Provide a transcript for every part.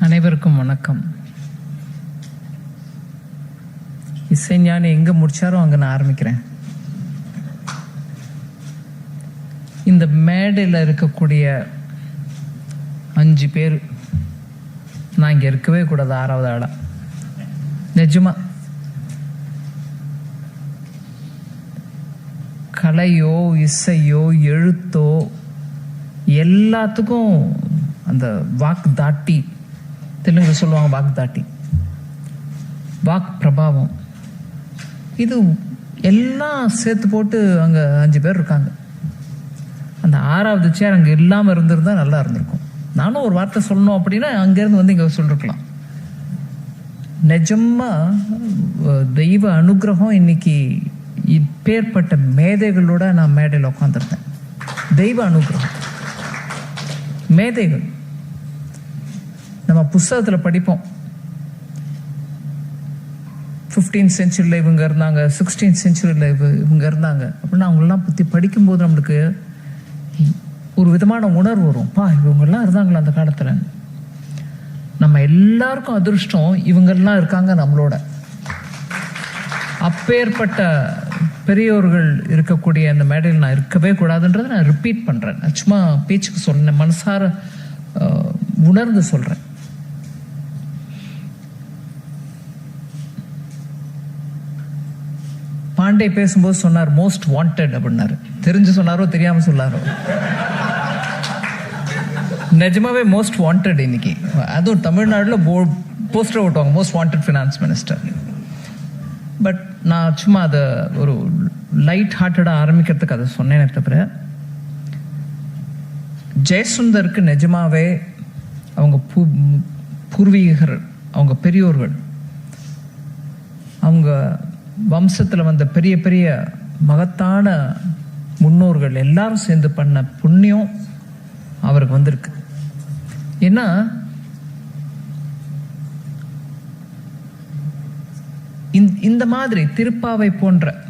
அனைவருக்கும் வணக்கம். இசைஞானி எங்க முடிச்சாரோ அங்க நான் ஆரம்பிக்கிறேன். இந்த மேடையில் இருக்கக்கூடிய அஞ்சு பேர் நான் இங்க இருக்கவே கூடாது ஆறாவது ஆளா. நிஜமா. கலையோ இசையோ எழுத்தோ எல்லாத்துக்கும் அந்த வாக்கு தாட்டி தெலுங்கு சொல்லுவாங்க? வாக் தாட்டி. வாக் பிரபாவம். இது எல்லாம் சேர்த்து போட்டு அங்கே அஞ்சு பேர் இருக்காங்க. அந்த ஆறாவது சேர் அங்கே இல்லாமல் இருந்திருந்தா நல்லா இருந்திருக்கும். நானும் ஒரு வார்த்தை சொல்லணும் அப்படின்னா அங்கேருந்து வந்து இங்கே சொல்லிருக்கலாம். நிஜமாக தெய்வ அனுகிரகம் இன்னைக்கு இப்பேற்பட்ட மேதைகளோட நான் மேடையில் உட்காந்துருந்தேன் தெய்வ அனுகிரகம். மேதைகள். நம்ம புஸ்தகத்தில் படிப்போம். ஃபிஃப்டீன் செஞ்சுரியில் இவங்க இருந்தாங்க சிக்ஸ்டீன் செஞ்சுரியில் இவங்க இருந்தாங்க. அப்படின்னு அவங்களெலாம் பற்றி படிக்கும்போது நம்மளுக்கு ஒரு விதமான உணர்வு வரும். பா இவங்கெல்லாம் இருந்தாங்களா அந்த காலத்தில். நம்ம எல்லாருக்கும் அதிர்ஷ்டம் இவங்கெல்லாம் இருக்காங்க நம்மளோட. அப்பேற்பட்ட பெரியோர்கள் இருக்கக்கூடிய அந்த மேடையில் நான் இருக்கவே கூடாதுன்றதை நான் ரிப்பீட் பண்ணுறேன் நான் சும்மா பேச்சுக்கு சொன்னேன் மனசார உணர்ந்து சொல்கிறேன் பாண்டே பேசும்போது சொன்னார் மோஸ்ட் வாண்டட் அப்படின்னாரு. தெரிஞ்சு சொன்னாரோ தெரியாம சொன்னாரோ? நிஜமாவே மோஸ்ட் வாண்டட் இன்னைக்கு. அதுவும் தமிழ்நாட்டில் போ போஸ்டர் ஓட்டுவாங்க most wanted finance minister but நான் சும்மா அதை ஒரு லைட் ஹார்ட்டடாக ஆரம்பிக்கிறதுக்கு அதை சொன்னேனே தவிர ஜெயசுந்தருக்கு நிஜமாவே அவங்க பூ பூர்வீகர் அவங்க பெரியோர்கள் அவங்க வம்சத்தில் வந்த பெரிய பெரிய மகத்தான முன்னோர்கள் எல்லாரும் சேர்ந்து பண்ண புண்ணியம் அவருக்கு வந்திருக்கு. ஏன்னா இந்த- இந்த மாதிரி திருப்பாவை போன்ற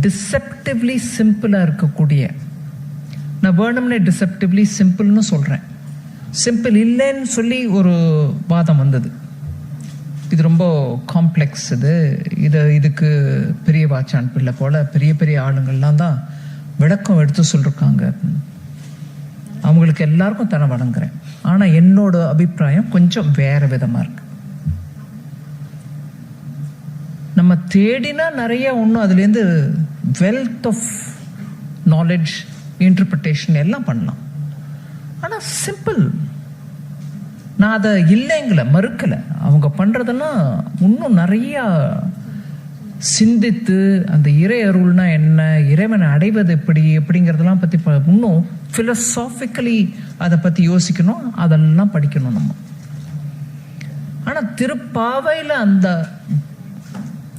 டிசெப்டிவ்லி சிம்பிளாக இருக்கக்கூடிய நான் வேணும்னே டிசெப்டிவ்லி சிம்பிள்னு சொல்கிறேன் சிம்பிள் இல்லைன்னு சொல்லி ஒரு வாதம் வந்தது. இது ரொம்ப காம்ப்ளெக்ஸ் இது. இதை இதுக்கு பெரிய வாச்சான் பிள்ளை போல பெரிய பெரிய ஆளுங்கள்லாம் தான் விளக்கம் எடுத்து சொல்லிருக்காங்க. அவங்களுக்கு எல்லாருக்கும் தன வணங்குறேன் ஆனா என்னோட அபிப்பிராயம் கொஞ்சம் வேற விதமா இருக்கு. நம்ம தேடினா நிறைய ஒன்றும் அதுலேருந்து வெல்த் ஆஃப் நாலேஜ் இன்டர்பிரிட்டேஷன் எல்லாம் பண்ணலாம். ஆனால் சிம்பிள் நான் அதை இல்லைங்களை மறுக்கலை. அவங்க பண்ணுறதெல்லாம் இன்னும் நிறையா சிந்தித்து அந்த இறை அருள்னா என்ன இறைவனை அடைவது எப்படி எப்படிங்கிறதெல்லாம் பற்றி ப- இன்னும் ஃபிலசாஃபிக்கலி அதை பற்றி யோசிக்கணும் அதெல்லாம் படிக்கணும் நம்ம. ஆனால் திருப்பாவையில் அந்த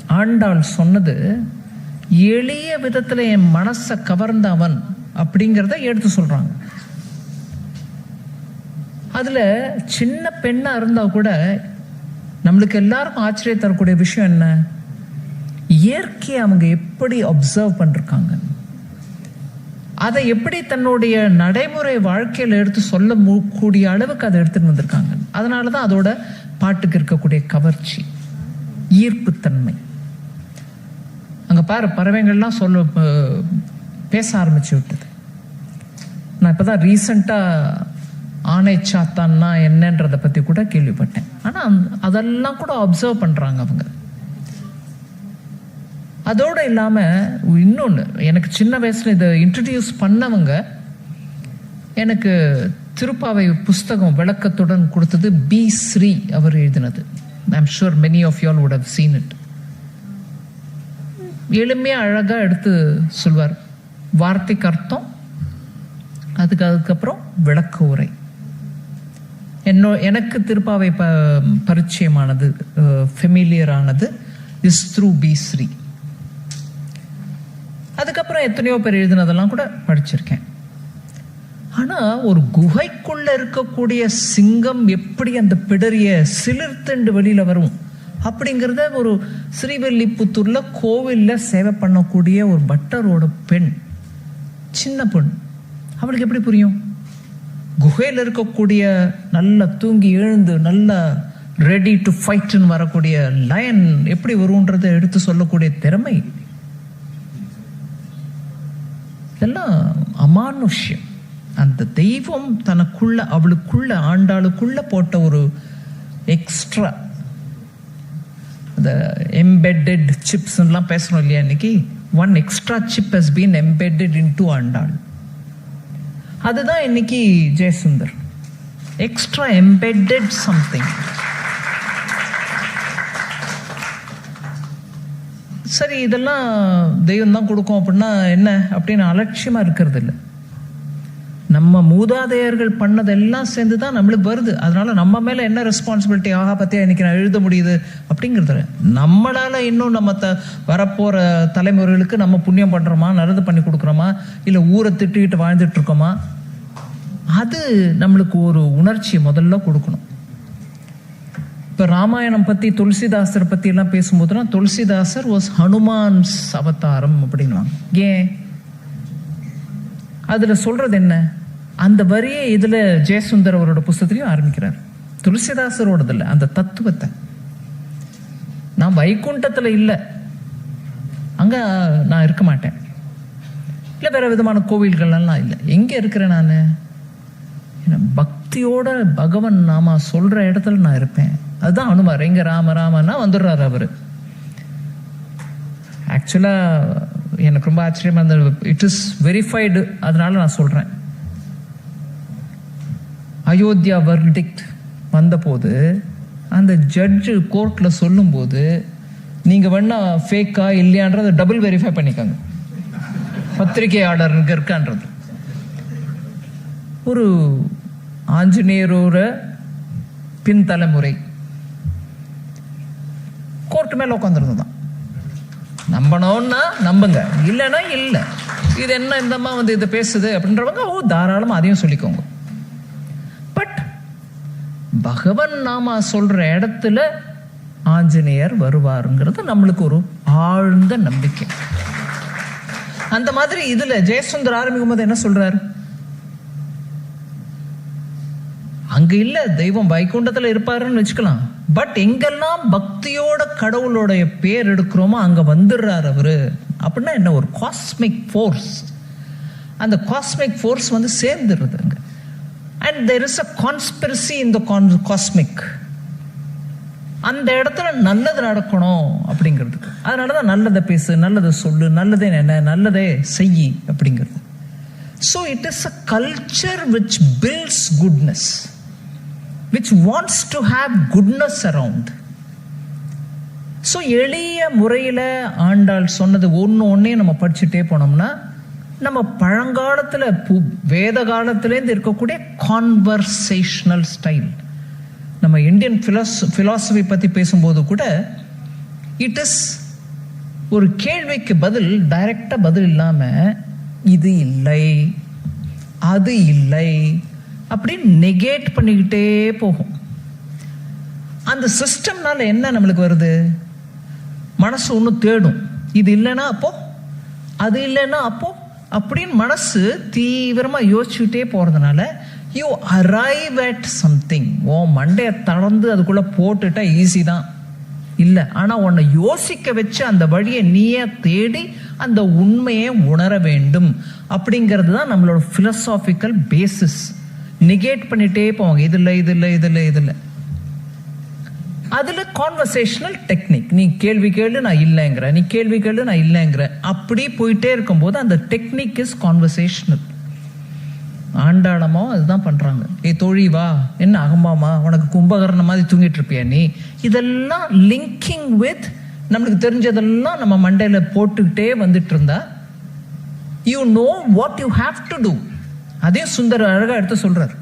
ஆண்டாள் சொன்னது எளிய விதத்தில் என் மனசை கவர்ந்த அவன் அப்படிங்கிறத எடுத்து சொல்கிறாங்க அதில் சின்ன பெண்ணாக இருந்தால் கூட நம்மளுக்கு எல்லாருக்கும் ஆச்சரியம் தரக்கூடிய விஷயம் என்ன? இயற்கையை அவங்க எப்படி அப்சர்வ் பண்ணிருக்காங்க? அதை எப்படி தன்னுடைய நடைமுறை வாழ்க்கையில் எடுத்து சொல்ல கூடிய அளவுக்கு அதை எடுத்துட்டு வந்திருக்காங்க? அதனாலதான் அதோட பாட்டுக்கு இருக்கக்கூடிய கவர்ச்சி ஈர்ப்புத்தன்மை. அங்கே பாரு பறவைகள்லாம் சொல்ல பேச ஆரம்பிச்சு விட்டது. நான் இப்பதான் ரீசண்டாக ஆணை சாத்தான்னா என்னன்றதை பற்றி கூட கேள்விப்பட்டேன். ஆனால் அதெல்லாம் கூட அப்சர்வ் பண்ணுறாங்க அவங்க. அதோடு இல்லாமல் இன்னொன்று எனக்கு சின்ன வயசில் இதை இன்ட்ரடியூஸ் பண்ணவங்க எனக்கு திருப்பாவை புஸ்தகம் விளக்கத்துடன் கொடுத்தது பி ஸ்ரீ அவர் எழுதினது. I'm sure many of you all would have seen it எளிமையாக அழகாக எடுத்து சொல்வார். வார்த்தைக்கு அர்த்தம் அதுக்கு அதுக்கப்புறம் விளக்க உரை. என்னோ எனக்கு திருப்பாவை ப பரிச்சயமானது ஃபெமிலியர் ஆனது இஸ் த்ரூ பி ஸ்ரீ அதுக்கப்புறம் எத்தனையோ பேர் எழுதினதெல்லாம் கூட படிச்சிருக்கேன். ஆனால் ஒரு குகைக்குள்ள இருக்கக்கூடிய சிங்கம் எப்படி அந்த பிடரிய சிலிர்த்துண்டு வெளியில் வரும்? அப்படிங்கிறத ஒரு ஸ்ரீவல்லிபுத்தூர்ல கோவிலில் சேவை பண்ணக்கூடிய ஒரு பட்டரோட பெண் சின்ன பெண் அவளுக்கு எப்படி புரியும்? குகையில் இருக்கக்கூடிய நல்ல தூங்கி எழுந்து நல்ல ரெடி டு ஃபைட்னு வரக்கூடிய லயன் எப்படி வரும்ன்றதை எடுத்து சொல்லக்கூடிய திறமை. இதெல்லாம் அமானுஷ்யம். அந்த தெய்வம் தனக்குள்ள அவளுக்குள்ள ஆண்டாளுக்குள்ள போட்ட ஒரு எக்ஸ்ட்ரா இந்த எம்பெட்டட் சிப்ஸ்லாம் பேசுகிறோம் இல்லையா இன்னைக்கு? One extra chip has been embedded into Andal. அதுதான் இன்னைக்கு ஜெயசுந்தர். எக்ஸ்ட்ரா எம்பெட்டட் சம்திங் சரி இதெல்லாம் தெய்வம் தான் கொடுக்கும் அப்படின்னா என்ன? அப்படின்னு அலட்சியமா இருக்கிறது இல்லை நம்ம மூதாதையர்கள் பண்ணதெல்லாம் சேர்ந்து தான் நம்மளுக்கு வருது. அதனால நம்ம மேல என்ன ரெஸ்பான்சிபிலிட்டி ஆகா பத்தியா இன்னைக்கு நான் எழுத முடியுது அப்படிங்கிறது நம்மளால இன்னும் நம்ம த வரப்போற தலைமுறைகளுக்கு நம்ம புண்ணியம் பண்றோமா? நல்லது பண்ணி கொடுக்குறோமா? இல்லை ஊரை திட்டிக்கிட்டு வாழ்ந்துட்டு இருக்கோமா? அது நம்மளுக்கு ஒரு உணர்ச்சியை முதல்ல கொடுக்கணும். இப்போ ராமாயணம் பற்றி துளசிதாசர் பற்றிலாம் எல்லாம் பேசும்போதுலாம் துளசிதாசர் வாஸ் ஹனுமான்ஸ் அவதாரம் அப்படின்வாங்க ஏன்? அதில் சொல்கிறது என்ன? அந்த வரியே இதில் ஜெயசுந்தர் அவரோட புஸ்தகத்திலையும் ஆரம்பிக்கிறார். துளசிதாசரோடது இல்லை அந்த தத்துவத்தை. நான் வைகுண்டத்தில் இல்லை. அங்கே நான் இருக்க மாட்டேன். இல்லை வேறு விதமான கோவில்கள்லாம் இல்லை. எங்கே இருக்கிறேன் நான்? ஏன்னா பக்தியோட பகவன் நாம சொல்ற இடத்துல நான் இருப்பேன். அதுதான் அனுமார் எங்க ராம ராமன்னா வந்துடுறாரு அவர். ஆக்சுவலா எனக்கு ரொம்ப ஆச்சரியமா இருந்தது. இட் இஸ் வெரிஃபைடு அதனால நான் சொல்றேன். அயோத்தியா வர்டிக்ட் வந்தபோது அந்த ஜட்ஜு கோர்ட்ல சொல்லும்போது நீங்க வேணா ஃபேக்கா இல்லையான்றதை டபுள் வெரிஃபை பண்ணிக்கோங்க. பத்திரிகையாளர் இருக்கான்றது. ஒரு ஆஞ்சநேயரோட பின்தலைமுறை. கோர்ட்டு மேலே உட்காந்துருந்ததான் நம்பணும்னா நம்புங்க இல்லைன்னா இல்லை. இது என்ன இந்தம்மா வந்து இதை பேசுது அப்படின்றவங்க ஓ தாராளமாக அதையும் சொல்லிக்கோங்க. பட் பகவன் நாம சொல்ற இடத்துல ஆஞ்சநேயர் வருவாருங்கிறது நம்மளுக்கு ஒரு ஆழ்ந்த நம்பிக்கை. அந்த மாதிரி இதுல ஜெயசுந்தர் ஆரம்பிக்கும் போது என்ன சொல்றாரு? அங்க இல்ல தெய்வம் வைகுண்டத்துல இருப்பாருன்னு வச்சுக்கலாம். பட் எங்கெல்லாம் பக்தியோட கடவுளோடைய பேர் எடுக்கிறோமோ அங்க வந்துடுறாரு அவரு. அப்படின்னா என்ன? ஒரு காஸ்மிக் ஃபோர்ஸ் அந்த காஸ்மிக் ஃபோர்ஸ் வந்து சேர்ந்துடுறது அங்க. And there is a conspiracy in the cosmic அந்த இடத்துல நல்லது நடக்கணும் அப்படிங்கிறதுக்கு. அதனால தான் நல்லதை பேசு நல்லதை சொல்லு நல்லதே என்ன நல்லதே செய் அப்படிங்கிறது. So it is a culture which builds goodness which wants to have goodness around. So எளிய முறையில் ஆண்டாள் சொன்னது ஒன்று ஒன்றே நம்ம படிச்சுட்டே போனோம்னா நம்ம பழங்காலத்தில் பு வேத காலத்துலேருந்து இருக்கக்கூடிய கான்வர்சேஷனல் ஸ்டைல் நம்ம இந்தியன் ஃபிலாஸ் ஃபிலாசபி பற்றி பேசும்போது கூட இட் இஸ் ஒரு கேள்விக்கு பதில் டைரக்டாக பதில் இல்லாமல் இது இல்லை அது இல்லை அப்படின்னு நெகேட் பண்ணிக்கிட்டே போகும். அந்த சிஸ்டம்னால என்ன நம்மளுக்கு வருது? மனசு ஒன்று தேடும். இது இல்லைன்னா அப்போ? அது இல்லைன்னா அப்போ? அப்படின்னு மனசு தீவிரமாக யோசிச்சுக்கிட்டே போகிறதுனால யூ அரைவ் அட் சம்திங் ஓ மண்டையை தளர்ந்து அதுக்குள்ளே போட்டுட்டா ஈஸி தான். இல்லை ஆனால் உன்னை யோசிக்க வச்சு அந்த வழியை நீயே தேடி அந்த உண்மையை உணர வேண்டும். அப்படிங்கிறது தான் நம்மளோட ஃபிலசாஃபிக்கல் பேசிஸ் நெகேட் பண்ணிட்டே போவாங்க. இது இல்லை இது இல்லை இது இல்லை இது இல்லை அதில் கான்வர்சேஷனல் டெக்னிக் நீ கேள்வி கேளு நான் இல்லைங்கிற. நீ கேள்வி கேளு நான் இல்லைங்கிற. அப்படி போயிட்டே இருக்கும்போது அந்த டெக்னிக் இஸ் கான்வர்சேஷனல் ஆண்டாளமோ அதுதான் பண்ணுறாங்க ஏ தோழி வா. என்ன அகம்பாமா? உனக்கு கும்பகரணம் மாதிரி தூங்கிட்டு இருப்பியா நீ? இதெல்லாம் லிங்கிங் வித் நம்மளுக்கு தெரிஞ்சதெல்லாம் நம்ம மண்டையில் போட்டுக்கிட்டே வந்துட்டு இருந்தா you know what you have to do அதே சுந்தர் அழகாக எடுத்து சொல்கிறார்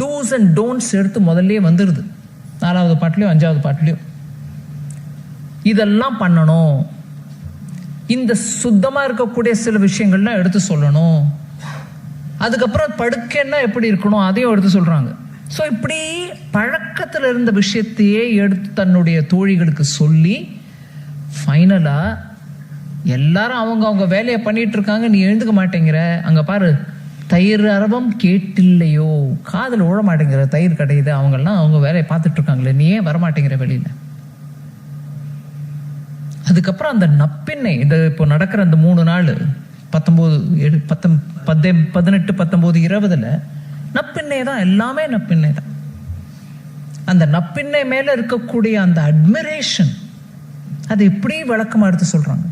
டூஸ் அண்ட் டோன்ட்ஸ் எடுத்து முதல்லயே வந்துடுது நாலாவது பாட்டிலையும் அஞ்சாவது பாட்டிலையும் இதெல்லாம் பண்ணணும். இந்த சுத்தமாக இருக்கக்கூடிய சில விஷயங்கள்லாம் எடுத்து சொல்லணும். அதுக்கப்புறம் படுக்கைன்னா எப்படி இருக்கணும்? அதையும் எடுத்து சொல்கிறாங்க ஸோ இப்படி பழக்கத்தில் இருந்த விஷயத்தையே எடுத்து தன்னுடைய தோழிகளுக்கு சொல்லி ஃபைனலாக எல்லாரும் அவங்க அவங்க வேலையை பண்ணிட்டு இருக்காங்க. நீ எழுந்துக்க மாட்டேங்கிற. அங்கே பாரு. தயிர் அரவம் கேட்டில்லையோ? காதில் உழ மாட்டேங்கிற தயிர் கிடையுது அவங்கெல்லாம் அவங்க வேலையை பார்த்துட்டு இருக்காங்களே நீ ஏன் வரமாட்டேங்கிற வெளியில? அதுக்கப்புறம் அந்த நப்பின்னை இந்த இப்போ நடக்கிற அந்த மூணு நாள் பத்தொம்போது பத்தம் பத்தே பதினெட்டு பத்தொம்போது இருபதுல நப்பின்னை தான். எல்லாமே நப்பின்னை தான். அந்த நப்பின்னை மேல இருக்கக்கூடிய அந்த அட்மிரேஷன் அது எப்படி விளக்கமா எடுத்து சொல்றாங்க?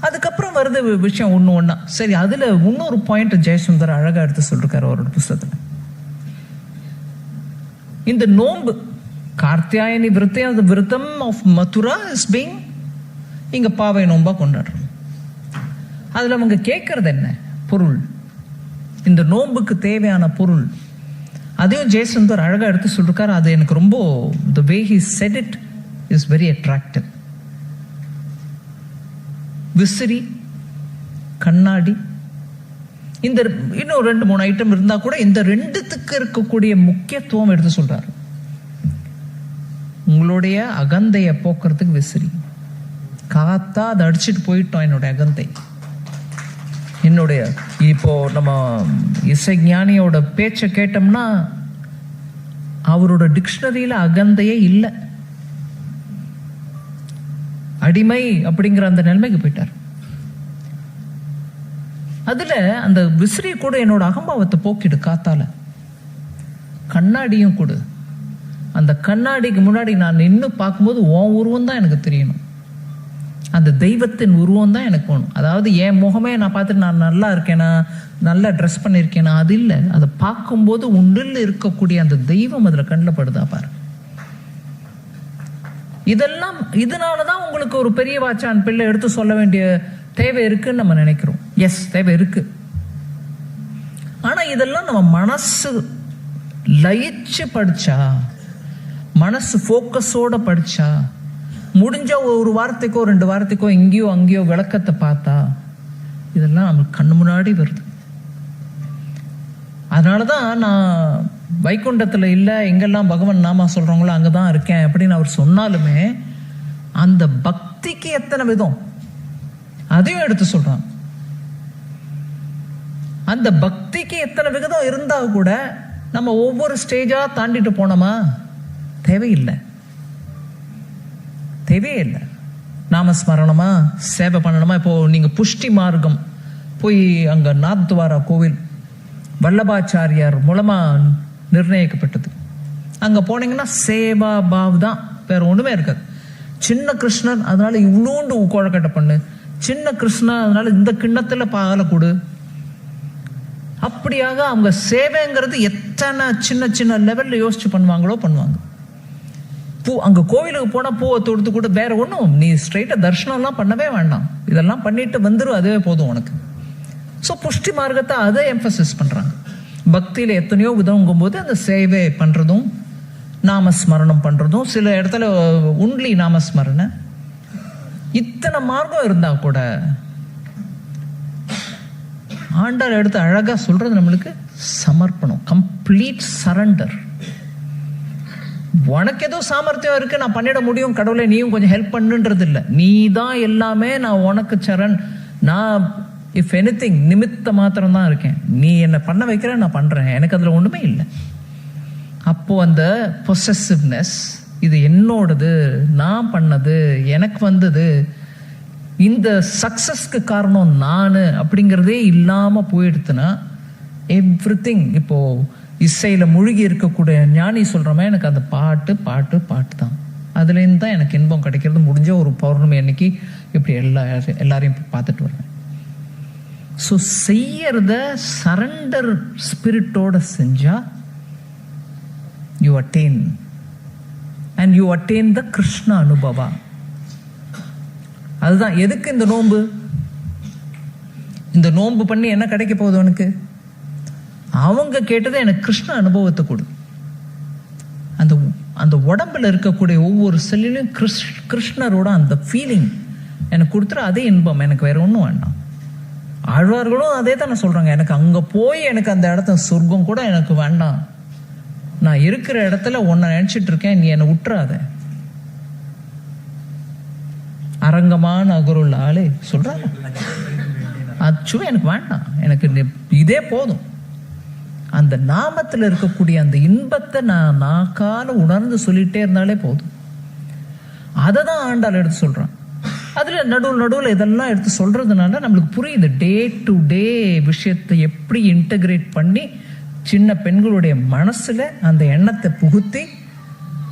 அதுக்கப்புறம் வருது விஷயம் ஒன்று ஒன்றா சரி அதில் இன்னொரு பாயிண்ட் ஜெயசுந்தர் அழகாக எடுத்து சொல்லிருக்காரு அவரோட புஸ்தகத்தில் இந்த நோன்பு கார்த்தியாயனி விரத்தம் அந்த விரதம் ஆஃப் மதுரா இஸ் பீங் இங்கே பாவை நோன்பாக கொண்டாடுறோம். அதில் அவங்க கேட்கறது என்ன? பொருள். இந்த நோன்புக்கு தேவையான பொருள். அதையும் ஜெயசுந்தர் அழகாக எடுத்து சொல்லிருக்காரு அது எனக்கு ரொம்ப the way he said it is very attractive விசிறி கண்ணாடி. இந்த இன்னும் ரெண்டு மூணு ஐட்டம் இருந்தால் கூட இந்த ரெண்டுத்துக்கு இருக்கக்கூடிய முக்கியத்துவம் எடுத்து சொல்றாரு. உங்களுடைய அகந்தையை போக்குறதுக்கு விசிறி. காத்தா அதை அடிச்சுட்டு போயிட்டோம் என்னுடைய அகந்தை. என்னுடைய இப்போ நம்ம இசை ஞானியோட பேச்சை கேட்டோம்னா அவரோட டிக்ஷனரியில் அகந்தையே இல்லை. அடிமை அப்படிங்கிற அந்த நிலைமைக்கு போயிட்டார். அதுல அந்த விசிறி கூட என்னோட அகம்பாவத்தை போக்கிடு காத்தால. கண்ணாடியும் கொடு. அந்த கண்ணாடிக்கு முன்னாடி நான் நின்று பார்க்கும்போது உன் உருவம் தான் எனக்கு தெரியணும். அந்த தெய்வத்தின் உருவம் தான் எனக்கு வேணும். அதாவது என் முகமே நான் பார்த்துட்டு நான் நல்லா இருக்கேனா நல்லா ட்ரெஸ் பண்ணியிருக்கேனா அது இல்லை. அதை பார்க்கும்போது உன்னில் இருக்கக்கூடிய அந்த தெய்வம் அதில் கண்ணில் படுதா பாரு. இதெல்லாம் இதனால தான் உங்களுக்கு ஒரு பெரிய வாச்சான் பிள்ளை எடுத்து சொல்ல வேண்டிய தேவை இருக்குன்னு நம்ம நினைக்கிறோம். எஸ் தேவை இருக்கு. ஆனா இதெல்லாம் நம்ம மனசு லயிச்சு படிச்சா மனசு ஃபோக்கஸோட படிச்சா முடிஞ்ச ஒரு வாரத்துக்கோ ரெண்டு வாரத்துக்கோ எங்கேயோ அங்கேயோ விளக்கத்தை பார்த்தா இதெல்லாம் நம்மளுக்கு கண் முன்னாடி வருது. அதனால தான் நான் வைகுண்டத்தில் இல்லை எங்கெல்லாம் பகவான் நாமா சொல்கிறாங்களோ அங்கே தான் இருக்கேன் அப்படின்னு அவர் சொன்னாலுமே அந்த பக்திக்கு எத்தனை விதம்? அதையும் எடுத்து சொல்கிறான் அந்த பக்திக்கு எத்தனை விகிதம் இருந்தா கூட நம்ம ஒவ்வொரு ஸ்டேஜா தாண்டிட்டு போனோமா? தேவையில்லை. தேவையே இல்லை நாமஸ்மரணமா சேவை பண்ணணுமா? இப்போ நீங்க புஷ்டி மார்க்கம் போய் அங்க நாத்வாரா கோவில் வல்லபாச்சாரியார் மூலமா நிர்ணயிக்கப்பட்டது. அங்கே போனீங்கன்னா சேவா பாவ் தான் வேற ஒன்றுமே இருக்காது. சின்ன கிருஷ்ணன் அதனால இவ்வளோண்டு கோழக்கட்டை பண்ணு. சின்ன கிருஷ்ணன் அதனால இந்த கிண்ணத்தில் பாலை கொடு. அப்படியாக அவங்க சேவைங்கிறது எத்தனை சின்ன சின்ன லெவலில் யோசிச்சு பண்ணுவாங்களோ பண்ணுவாங்க. பூ அங்கே கோவிலுக்கு போனால் பூவை தொடுத்து கூட வேற ஒன்றும் நீ ஸ்ட்ரைட்டாக தர்ஷனம்லாம் பண்ணவே வேண்டாம். இதெல்லாம் பண்ணிட்டு வந்துடும் அதுவே போதும் உனக்கு. ஸோ புஷ்டி மார்க்கத்தை அதை எம்ஃபசைஸ் பண்ணுறாங்க பக்தியில் எத்தனையோ விதங்கும் போது அந்த சேவை பண்ணுறதும் நாமஸ்மரணம் பண்ணுறதும் சில இடத்துல உண்லி நாமஸ்மரண. இத்தனை மார்க்கம் இருந்தால் கூட ஆண்டாள் எடுத்து அழகாக சொல்கிறது நம்மளுக்கு சமர்ப்பணம் கம்ப்ளீட் சரண்டர் உனக்கு ஏதோ சாமர்த்தியம் இருக்கு நான் பண்ணிட முடியும் கடவுளை நீயும் கொஞ்சம் ஹெல்ப் பண்ணுன்றது இல்லை நீ தான் எல்லாமே நான் உனக்கு சரண் நான் இஃப் எனி திங் நிமித்த மாத்திரம் தான் இருக்கேன். நீ என்னை பண்ண வைக்கிற நான் பண்ணுறேன் எனக்கு அதில் ஒன்றுமே இல்லை. அப்போது அந்த பொசசிவ்னஸ் இது என்னோடது நான் பண்ணது எனக்கு வந்தது இந்த சக்சஸ்க்கு காரணம் நான் அப்படிங்கிறதே இல்லாமல் போயிடுத்துன்னா எவ்ரி திங் இப்போது இசையில் மூழ்கி இருக்கக்கூடிய ஞானி சொல்கிறோமே எனக்கு அந்த பாட்டு பாட்டு பாட்டு தான் அதுலேருந்து தான் எனக்கு இன்பம் கிடைக்கிறது. முடிஞ்ச ஒரு பௌர்ணமி அன்னைக்கு இப்படி எல்லா எல்லாரையும் பார்த்துட்டு வருவேன். ஸோ செய்யறத சரண்டர் ஸ்பிரிட்டோட செஞ்சா you attain and you attain the Krishna அனுபவா அதுதான் எதுக்கு இந்த நோன்பு? இந்த நோன்பு பண்ணி என்ன கிடைக்க போகுது அவனுக்கு? அவங்க கேட்டது எனக்கு கிருஷ்ண அனுபவத்தை கொடு. அந்த அந்த உடம்புல இருக்கக்கூடிய ஒவ்வொரு செல்லிலும் கிருஷ் கிருஷ்ணரோட அந்த ஃபீலிங் எனக்கு கொடுத்துரு அதே இன்பம். எனக்கு வேற ஒன்றும் வேண்டாம். ஆழ்வார்களும் அதே தானே சொல்கிறாங்க எனக்கு அங்கே போய் எனக்கு அந்த இடத்த சொர்க்கம் கூட எனக்கு வேண்டாம். நான் இருக்கிற இடத்துல உன்னை நினச்சிட்டு இருக்கேன் நீ என்னை விட்டுறாத அரங்கமான அகருள் ஆளு சொல்கிறாங்க அச்சுவே எனக்கு வேண்டாம். எனக்கு இதே போதும். அந்த நாமத்தில் இருக்கக்கூடிய அந்த இன்பத்தை நான் நாக்கால உணர்ந்து சொல்லிட்டே இருந்தாலே போதும். அதை தான் ஆண்டாள் எடுத்து சொல்கிறான் அதில் நடுவில் நடுவில் இதெல்லாம் எடுத்து சொல்கிறதுனால நம்மளுக்கு புரியுது. டே டு டே விஷயத்தை எப்படி இன்டகிரேட் பண்ணி சின்ன பெண்களுடைய மனசில் அந்த எண்ணத்தை புகுத்தி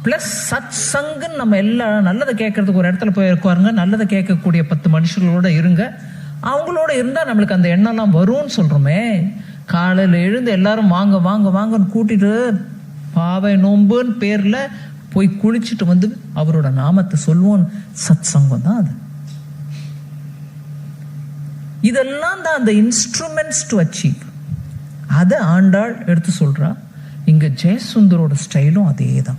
ப்ளஸ் சத் சங்குன்னு நம்ம எல்லாம் நல்லதை கேட்கறதுக்கு ஒரு இடத்துல போய் உட்காருங்க நல்லதை கேட்கக்கூடிய பத்து மனுஷங்களோட இருங்க. அவங்களோட இருந்தால் நம்மளுக்கு அந்த எண்ணம்லாம் வரும்னு சொல்கிறோமே காலையில் எழுந்து எல்லாரும் வாங்க வாங்க வாங்கன்னு கூட்டிட்டு பாவை நோம்புன்னு பேரில் போய் குளிச்சுட்டு வந்து அவரோட நாமத்தை சொல்லுவோம் சத் சங்கம் தான் அது. இதெல்லாம் தான் அந்த இன்ஸ்ட்ருமெண்ட்ஸ் டு அச்சீவ் அதை ஆண்டாள் எடுத்து சொல்கிறா இங்கே ஜெயசுந்தரோட ஸ்டைலும் அதே தான்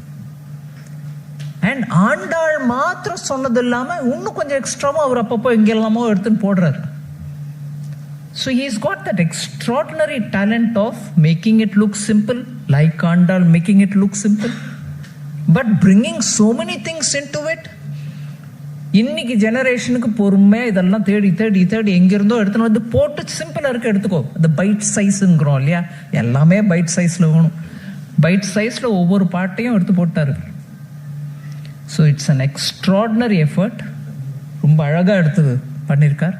அண்ட் ஆண்டாள் மாத்திரம் சொன்னது இல்லாமல் இன்னும் கொஞ்சம் எக்ஸ்ட்ராவும் அவர் அப்பப்போ எங்கெல்லாமோ எடுத்துன்னு போடுறாரு. So he's got that extraordinary talent of making it look simple like Andal making it look simple but bringing so many things into it இன்னைக்கு ஜெனரேஷனுக்கு பொறுமையாக இதெல்லாம் தேடி தேடி தேடி எங்கிருந்தோ எடுத்துன்னு வந்து போட்டு சிம்பிளாக இருக்க எடுத்துக்கோ. இந்த பைட் சைஸுங்கிறோம் இல்லையா? எல்லாமே பைட் சைஸில் வேணும். பைட் சைஸில் ஒவ்வொரு பாட்டையும் எடுத்து போட்டாரு. So it's an extraordinary effort ரொம்ப அழகாக எடுத்து பண்ணியிருக்கார்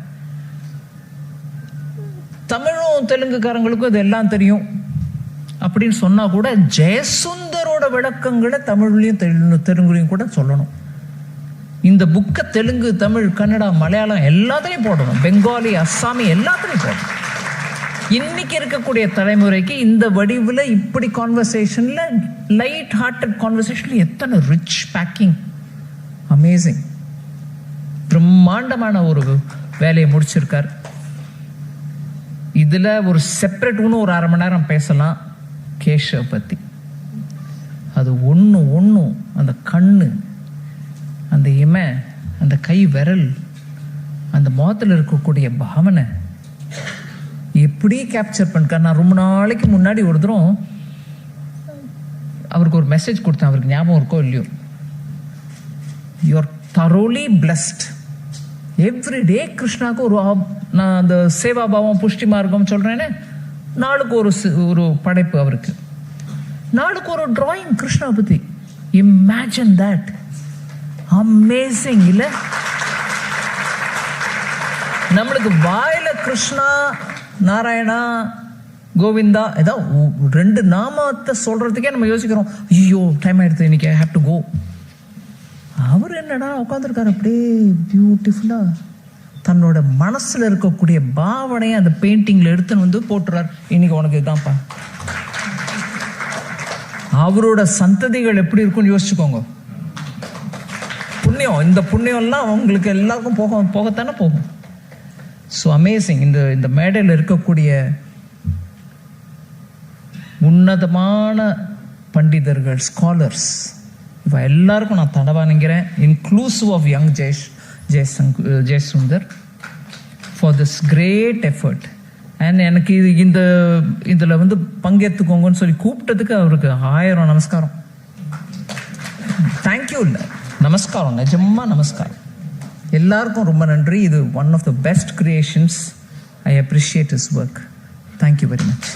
தமிழும் தெலுங்குக்காரங்களுக்கும் இது எல்லாம் தெரியும். அப்படின்னு சொன்னா கூட ஜெயசுந்தரோட விளக்கங்களை தமிழ்லையும் தெலுங்கு தெலுங்குலையும் கூட சொல்லணும். இந்த புக்கை தெலுங்கு தமிழ் கன்னடா மலையாளம் எல்லாத்துலேயும் போடணும். பெங்காலி அஸ்ஸாமி எல்லாத்துலேயும் போடணும். இன்னைக்கு இருக்கக்கூடிய தலைமுறைக்கு இந்த வடிவில் இப்படி கான்வர்சேஷனில் லைட் ஹார்ட்டட் கான்வர்சேஷனில் எத்தனை ரிச் பேக்கிங் அமேசிங் பிரம்மாண்டமான ஒரு வேலையை முடிச்சிருக்கார். இதில் ஒரு செப்பரேட் ஒன்று ஒரு அரை மணி நேரம் பேசலாம். கேஷவ் பற்றி அது ஒன்று ஒன்றும் அந்த கண்ணு. கை விரல் அந்த முகத்தில் இருக்கக்கூடிய பாவனை எப்படி கேப்சர் பண்ணிருக்கார் நான் ரொம்ப நாளைக்கு முன்னாடி ஒரு தூரம் அவருக்கு ஒரு மெசேஜ் கொடுத்தேன். அவருக்கு ஞாபகம் இருக்கோ இல்லையோ? You're thoroughly blessed every day கிருஷ்ணாவுக்கு ஒரு நான் அந்த சேவா பாவம் புஷ்டி மார்க்கம் சொல்கிறேனே நாளுக்கு ஒரு ஒரு படைப்பு அவருக்கு. நாளுக்கு ஒரு டிராயிங் கிருஷ்ணா பற்றி இமேஜின் தட் அமேசிங் இல்ல? நம்மளுக்கு வாயில கிருஷ்ணா நாராயணா கோவிந்தா ஏதோ ஒ- ரெண்டு நாமத்தை சொல்றதுக்கே நம்ம யோசிக்கிறோம். ஐயோ டைம் ஆயிடுது இன்னைக்கு ஐ ஹேவ் டு கோ அவர் என்னடா உட்காந்துருக்காரு அப்படியே பியூட்டிஃபுல்லா தன்னோட மனசுல இருக்கக்கூடிய பாவனையை அந்த பெயிண்டிங்ல எடுத்துன்னு வந்து போட்டுறார். இன்னைக்கு உனக்கு இதுதான்ப்பா. அவரோட சந்ததிகள் எப்படி இருக்கும்னு யோசிச்சுக்கோங்க. புண்ணியம். இந்த புண்ணியம்லாம் உங்களுக்கு எல்லாருக்கும் போக போகத்தானே போகும். ஸோ அமேசிங் இந்த இந்த மேடையில் இருக்கக்கூடிய உன்னதமான பண்டிதர்கள் ஸ்காலர்ஸ் இப்போ எல்லாருக்கும் நான் தடவானுங்கிறேன் நினைக்கிறேன் இன்க்ளூசிவ் ஆஃப் யங் ஜெயஷ் Jaishankar Jaisundar for this great effort and எனக்கு இது இந்த இதில் வந்து பங்கேற்றுக்கோங்கன்னு சொல்லி கூப்பிட்டதுக்கு அவருக்கு ஆயிரம் நமஸ்காரம். தேங்க்யூ இல்லை நமஸ்காரம் நிஜமா நமஸ்காரம். எல்லாருக்கும் ரொம்ப நன்றி. இது one of the best creations I appreciate his work thank you very much